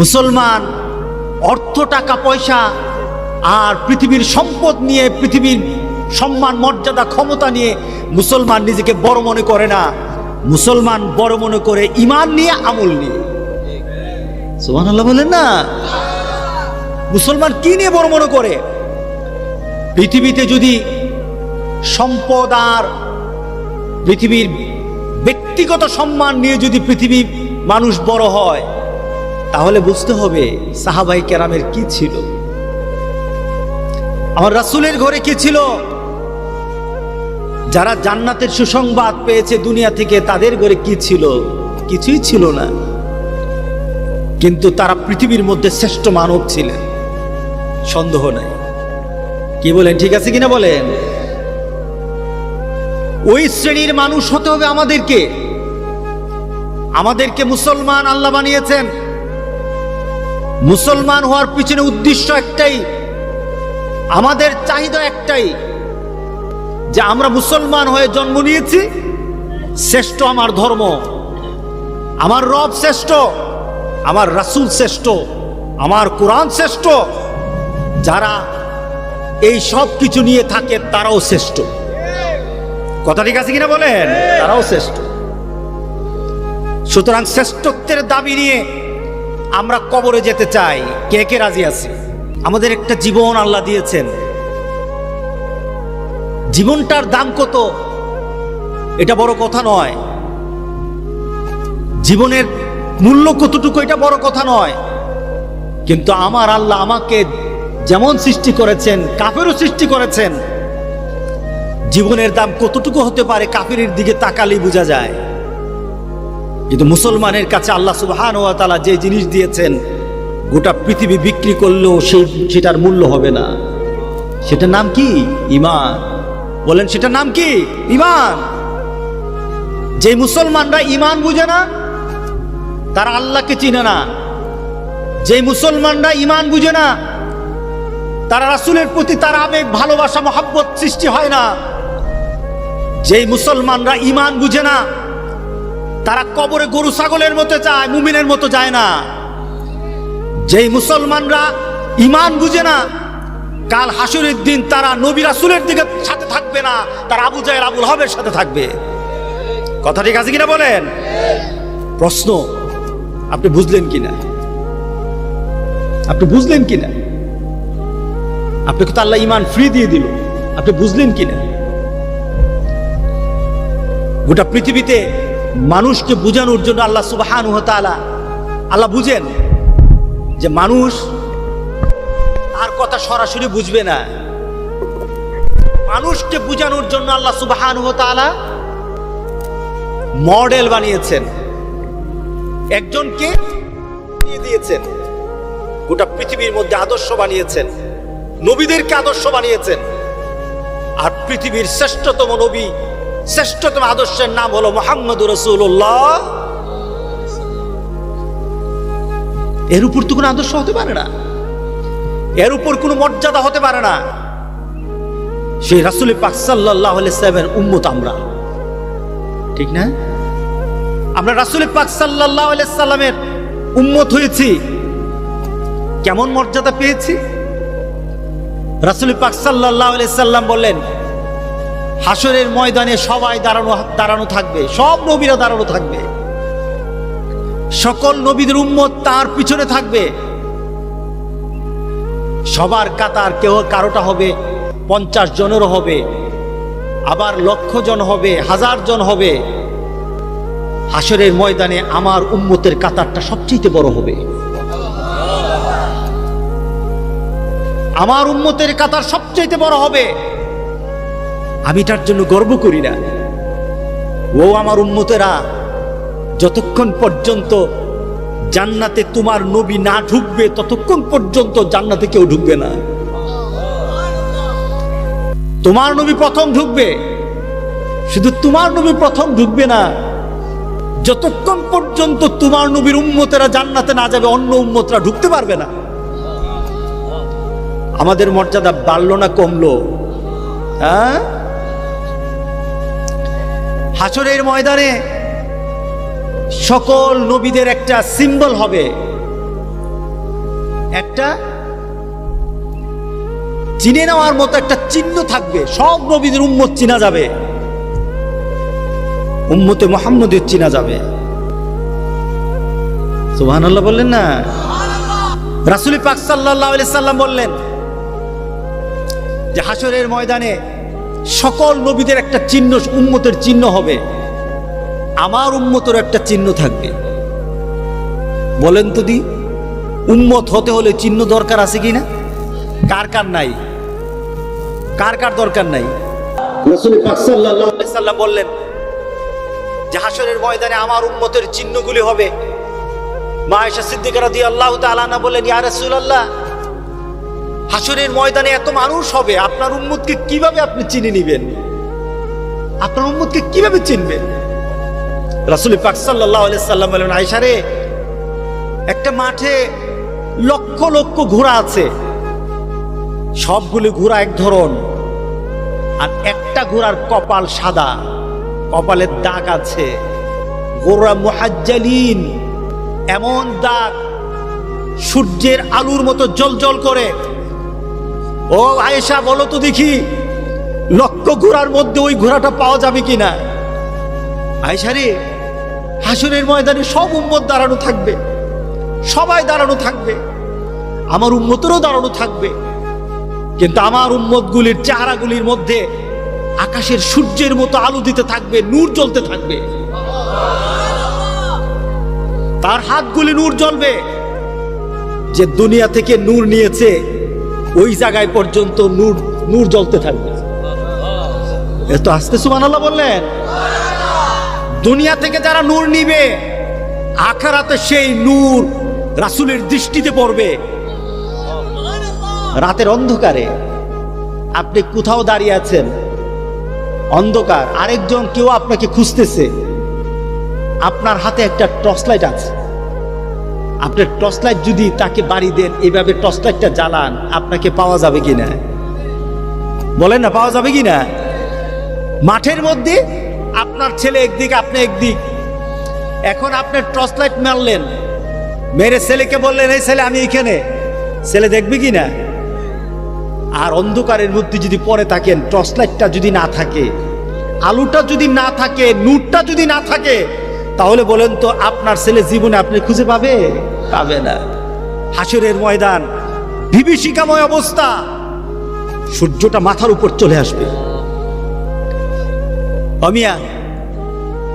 মুসলমান, অর্থ, টাকা, পয়সা আর পৃথিবীর সম্পদ নিয়ে, পৃথিবীর সম্মান, মর্যাদা, ক্ষমতা নিয়ে মুসলমান নিজেকে বড় মনে করে না। মুসলমান বড় মনে করে ইমান নিয়ে, আমল নিয়ে। সুমান আল্লাহ বলেন না? মুসলমান কি নিয়ে বড় মনে করে? পৃথিবীতে যদি সম্পদ আর পৃথিবীর ব্যক্তিগত সম্মান নিয়ে যদি পৃথিবী মানুষ বড় হয় তাহলে বুঝতে হবে সাহাবাই কেরামের কি ছিল। আমার রাসূলের ঘরে কি ছিল? যারা জান্নাতের সুসংবাদ পেয়েছে দুনিয়া থেকে, তাদের ঘরে কি ছিল? কিছুই ছিল না। কিন্তু তারা পৃথিবীর মধ্যে শ্রেষ্ঠ মানব ছিলেন। সন্দেহ নাই। কি বলেন, ঠিক আছে কিনা বলেন? ওই শ্রেণির মানুষ হতে হবে আমাদেরকে। আমাদেরকে মুসলমান আল্লাহ বানিয়েছেন। মুসলমান হওয়ার পিছনে উদ্দেশ্য একটাই, আমাদের চাহিদা একটাই, যে আমরা মুসলমান হয়ে জন্ম নিয়েছি, শ্রেষ্ঠ আমার ধর্ম। আমার রব শ্রেষ্ঠ, আমার রাসূল শ্রেষ্ঠ, আমার কোরআন শ্রেষ্ঠ। যারা এই সব কিছু নিয়ে থাকে, তারাও শ্রেষ্ঠ। কথা ঠিক আছে কিনা বলেন? তারাও শ্রেষ্ঠ। সুতরাং শ্রেষ্ঠত্বের দাবি নিয়ে আমরা কবরে যেতে চাই। কে কে রাজি আছে? আমাদের একটা জীবন আল্লাহ দিয়েছেন। জীবনটার দাম কত? এটা বড় কথা নয়। জীবনের মূল্য কতটুকু এটা বড় কথা নয়। কিন্তু আমার আল্লাহ আমাকে যেমন সৃষ্টি করেছেন, কাফেরও সৃষ্টি করেছেন। জীবনের দাম কতটুকু হতে পারে, কাফেরের দিকে তাকালেই বোঝা যায়। কিন্তু মুসলমানের কাছে আল্লাহ সুবহান ওয়া তালা যে জিনিস দিয়েছেন, গোটা পৃথিবী বিক্রি করলেও সেই, সেটার মূল্য হবে না। সেটার নাম কি? ইমান বলেন, সেটার নাম কি? ইমান যে মুসলমানরা ইমান বুঝে না, তারা আল্লাহকে চিনে না। যে মুসলমানরা ইমান বুঝে না, তারা রাসূলের প্রতি তার আবেগ, ভালোবাসা, মহাব্বত সৃষ্টি হয় না। যেই মুসলমানরা ইমান বুঝে না তারা কবরে গরু, ছাগলের মতো যায়, মুমিনের মতো যায় না। যেই মুসলমানরা ইমান বুঝে না, কাল হাসুরের দিন তারা নবী রাসূলের দিকে সাথে থাকবে না, তারা আবু জাহেল, আবুল হবের সাথে থাকবে। কথা ঠিক আছে কিনা বলেন? প্রশ্ন, আপনি বুঝলেন কিনা? আপনি বুঝলেন কিনা? আপনাকে তো আল্লাহ ইমান ফ্রি দিয়ে দিল। আপনি বুঝলেন কিনা? গোটা পৃথিবীতে মানুষকে বোঝানোর জন্য আল্লাহ সুবাহান আল্লাহ বুঝেন যে মানুষ তার কথা সরাসরি বুঝবে না। মানুষকে বোঝানোর জন্য আল্লাহ সুবাহান মডেল বানিয়েছেন। একজনকে দিয়ে দিয়েছেন। গোটা পৃথিবীর মধ্যে আদর্শ বানিয়েছেন। নবীদেরকে আদর্শ বানিয়েছেন। আর পৃথিবীর শ্রেষ্ঠতম নবী শ্রেষ্ঠতম আদর্শের নাম হলো মোহাম্মদ রসুল্লাহ এর উপর তো কোনো আদর্শ হতে পারে না। এর উপর কোনো মর্যাদা হতে পারে না। সেই রাসুল পাক সাল্লাহ সাহেবের উম্মত আমরা। ঠিক না? আমরা রাসুল পাক সাল্লাহ সাল্লামের উম্মত হয়েছি। কেমন মর্যাদা পেয়েছি? রাসুল পাক সাল্লাহ সাল্লাম বললেন হাসরের ময়দানে সবাই দাঁড়ানো দাঁড়ানো থাকবে। সব নবীরা দাঁড়ানো থাকবে। সকল নবীদের উম্মত তার পিছনে থাকবে। সবার কাতার কেউ কারোটা হবে পঞ্চাশ জনেরও হবে, আবার লক্ষ জন হবে, হাজার জন হবে। হাসরের ময়দানে আমার উম্মতের কাতারটা সবচেয়ে বড় হবে। আমার উম্মতের কাতার সবচেয়ে বড় হবে। আমি তার জন্য গর্ব করি না। ও আমার উন্মতেরা, যতক্ষণ পর্যন্ত জান্নাতে তোমার নবী না ঢুকবে, ততক্ষণ পর্যন্ত জান্নাতে কেউ ঢুকবে না। তোমার নবী প্রথম ঢুকবে, শুধু তোমার নবী প্রথম ঢুকবে না, যতক্ষণ পর্যন্ত তোমার নবীর উম্মতেরা জান্নাতে না যাবে, অন্য উম্মতরা ঢুকতে পারবে না। আমাদের মর্যাদা বাড়লো না, কমলো? হ্যাঁ? হাসরের ময়দানে সকল নবীদের একটা সিম্বল হবে। একটা চিনে নেওয়ার মতো একটা চিহ্ন থাকবে। সব নবীদের উম্মত চিনা যাবে। উম্মতে মোহাম্মদের চিনা যাবে। সুবহান আল্লাহ বললেন না? রাসুলি পাক সাল্লাহ সাল্লাম বললেন যে হাসরের ময়দানে সকল নবীদের একটা চিহ্ন উম্মতের চিহ্ন হবে। আমার উম্মতের একটা চিহ্ন থাকবে। বলেন তো দি উম্মত হতে হলে চিহ্ন দরকার আছে কি না? কার কার নাই? কার কার দরকার নাই? সাল্লাম বললেন যে হাসরের ময়দানে আমার উম্মতের চিহ্নগুলি হবে। মা আয়েশা সিদ্দিকা রাদিয়াল্লাহু তাআলা না বললেন ইয়া রাসূলুল্লাহ হাসরের ময়দানে এত মানুষ হবে, আপনার উম্মতকে কীভাবে আপনি চিনে নিবেন? আপনার উম্মতকে কীভাবে চিনবেন? রাসুল পাক আলাইহি সাল্লাম বলেন, আয়েশা রে, একটা মাঠে লক্ষ লক্ষ ঘোড়া আছে। সবগুলি ঘোড়া এক ধরন, আর একটা ঘোড়ার কপাল সাদা, কপালের দাগ আছে। ঘোড়া মুহাজ্জালিন, এমন দাগ, সূর্যের আলুর মতো জল করে ও আয়েশা, বলো তো দেখি, লক্ষ ঘোড়ার মধ্যে ওই ঘোড়াটা পাওয়া যাবে কি না আয়েশা রে, হাসুরের ময়দানে সব উম্মত দাঁড়ানো থাকবে, সবাই দাঁড়ানো থাকবে, আমার উম্মতেরও দাঁড়ানো থাকবে। কিন্তু আমার উম্মতগুলির চেহারাগুলির মধ্যে আকাশের সূর্যের মতো আলো দিতে থাকবে, নূর জ্বলতে থাকবে। তার হাতগুলি নূর জ্বলবে, যে দুনিয়া থেকে নূর নিয়েছে ওই জায়গায় পর্যন্ত নূর নূর জ্বলতে থাকবে। এত আস্তে সুমান আল্লাহ বললেন। দুনিয়া থেকে যারা নূর নিবে, আখারাতে সেই নূর রাসুলের দৃষ্টিতে পড়বে। রাতের অন্ধকারে আপনি কোথাও দাঁড়িয়ে আছেন, অন্ধকার, আরেকজন কেউ আপনাকে খুঁজতেছে। আপনার হাতে একটা টর্চ লাইট আছে। আপনার টর্চ লাইট যদি তাকে বাড়ি দেন, এভাবে টর্চ লাইটটা জ্বালান, আপনাকে পাওয়া যাবে কি না বলেন না, পাওয়া যাবে কি না মাঠের মধ্যে আপনার ছেলে একদিক, আপনি একদিক। এখন আপনার টর্চ লাইট মারলেন। মেরে ছেলেকে বললেন, এই ছেলে, আমি এখানে। ছেলে দেখবে কি না আর অন্ধকারের মধ্যে যদি পরে থাকেন, টর্চ লাইটটা যদি না থাকে, আলুটা যদি না থাকে, নূরটা যদি না থাকে তাহলে বলেন তো আপনার ছেলে জীবনে আপনি খুঁজে পাবে? পাবে না। হাসিরের ময়দান বিভীষিকাময় অবস্থা। সূর্যটা মাথার উপর চলে আসবে। অমিয়া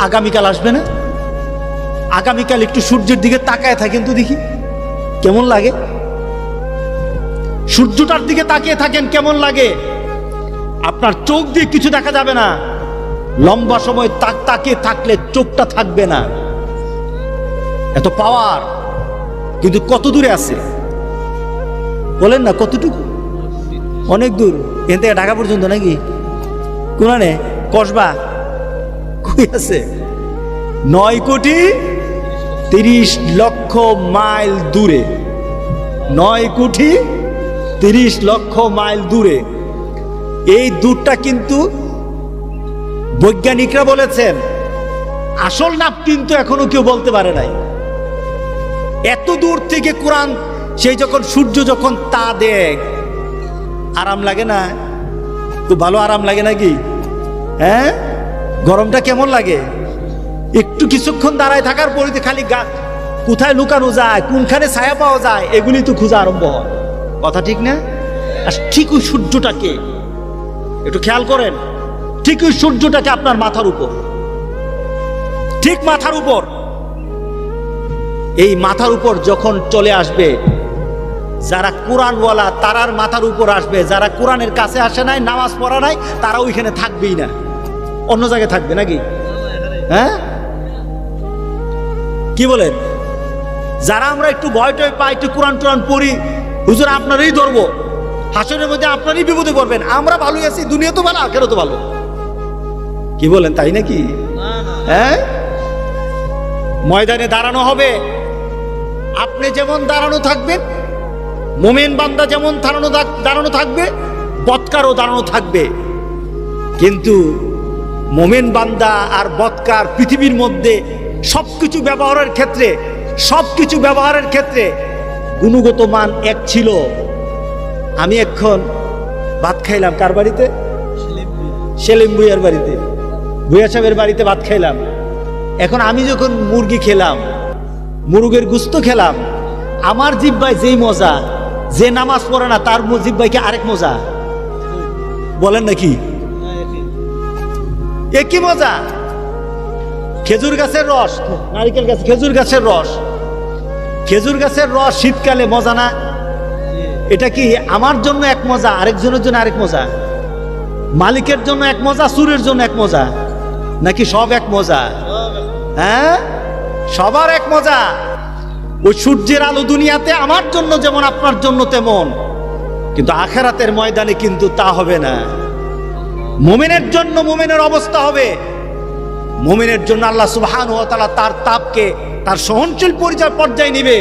আগামীকাল আসবে না? আগামীকাল একটু সূর্যের দিকে তাকায় থাকেন তো দেখি। কেমন লাগে? সূর্যটার দিকে তাকিয়ে থাকেন কেমন লাগে? আপনার চোখ দিয়ে কিছু দেখা যাবে না। লম্বা সময় তাক তাকিয়ে থাকলে চোখটা থাকবে না। এত পাওয়ার কিন্তু কত দূরে আছে? বলেন না, কতটুকু? অনেক দূর। এখান থেকে ঢাকা পর্যন্ত নাকি? কোনানে কসবা কই আছে? নয় কোটি তিরিশ লক্ষ মাইল দূরে। নয় কোটি তিরিশ লক্ষ মাইল দূরে। এই দূরটা কিন্তু বৈজ্ঞানিকরা বলেছেন, আসল নাপ কিন্তু এখনও কেউ বলতে পারে নাই। এত দূর থেকে কোরআন, সেই যখন সূর্য যখন তা দেখ আরাম লাগে না? খুব ভালো আরাম লাগে নাকি? হ্যাঁ? গরমটা কেমন লাগে? একটু কিছুক্ষণ দাঁড়ায় থাকার পরে তো খালি গা, কোথায় লুকানো যায়, কোনখানে ছায়া পাওয়া যায়, এগুলি তো খোঁজা আরম্ভ হয়। কথা ঠিক না? আর ঠিক ওই সূর্যটাকে, একটু খেয়াল করেন। ঠিক ওই সূর্যটাকে আপনার মাথার উপর। ঠিক মাথার উপর। এই মাথার উপর যখন চলে আসবে, যারা কোরআনওয়ালা, তারার মাথার উপর আসবে। যারা কোরআনের কাছে আসে নাই, নামাজ পড়া নাই তারা ওইখানে থাকবেই না। অন্য জায়গায় থাকবে নাকি? হ্যাঁ? কি বলেন? যারা আমরা একটু ভয় টয় পাই, একটু কোরআন টোরআন পড়ি, হুজুর আপনারই ধরবো। হাসনের মধ্যে আপনারই বিপদে পড়বেন। আমরা ভালোই আছি, দুনিয়া তো ভালো আখেরও তো ভালো। কি বলেন, তাই নাকি? হ্যাঁ? ময়দানে দাঁড়ানো হবে। আপনি যেমন দাঁড়ানো থাকবেন, মোমেন বান্দা যেমন দাঁড়ানো দাঁড়ানো থাকবে, বৎকারও দাঁড়ানো থাকবে। কিন্তু মোমেন বান্দা আর বৎকার পৃথিবীর মধ্যে সবকিছু ব্যবহারের ক্ষেত্রে, সবকিছু ব্যবহারের ক্ষেত্রে গুণগত মান এক ছিল। আমি এখন ভাত খাইলাম কার বাড়িতে? সেলিম ভুইয়ার বাড়িতে। ভুইয়া সাহেবের বাড়িতে ভাত খাইলাম। এখন আমি যখন মুরগি খেলাম, মুরগের গুস্ত খেলাম, আমার জিব্বাই যেই মজা, যে নামাজ পড়ে না, তার জিব্বাইকে আরেক মজা? বলেন নাকি? একই মজা? খেজুর গাছের রস, নারিকেল গাছ, খেজুর গাছের রস। খেজুর গাছের রস শীতকালে মজা না? এটা কি আমার জন্য এক মজা, আরেকজনের জন্য আরেক মজা? মালিকের জন্য এক মজা, সুরের জন্য এক মজা? নাকি সব এক মজা? হ্যাঁ? সবার এক মজা। ওই সূর্যের আলো দুনিয়াতে আমার জন্য যেমন আপনার জন্য তেমন, কিন্তু আখেরাতের ময়দানে কিন্তু তা হবে না। মোমেনের জন্য মোমেনের অবস্থা হবে। মোমেনের জন্য আল্লাহ সুবহান তার তাপকে, তার সহনশীল পরিচয় পর্যায়ে নিবে।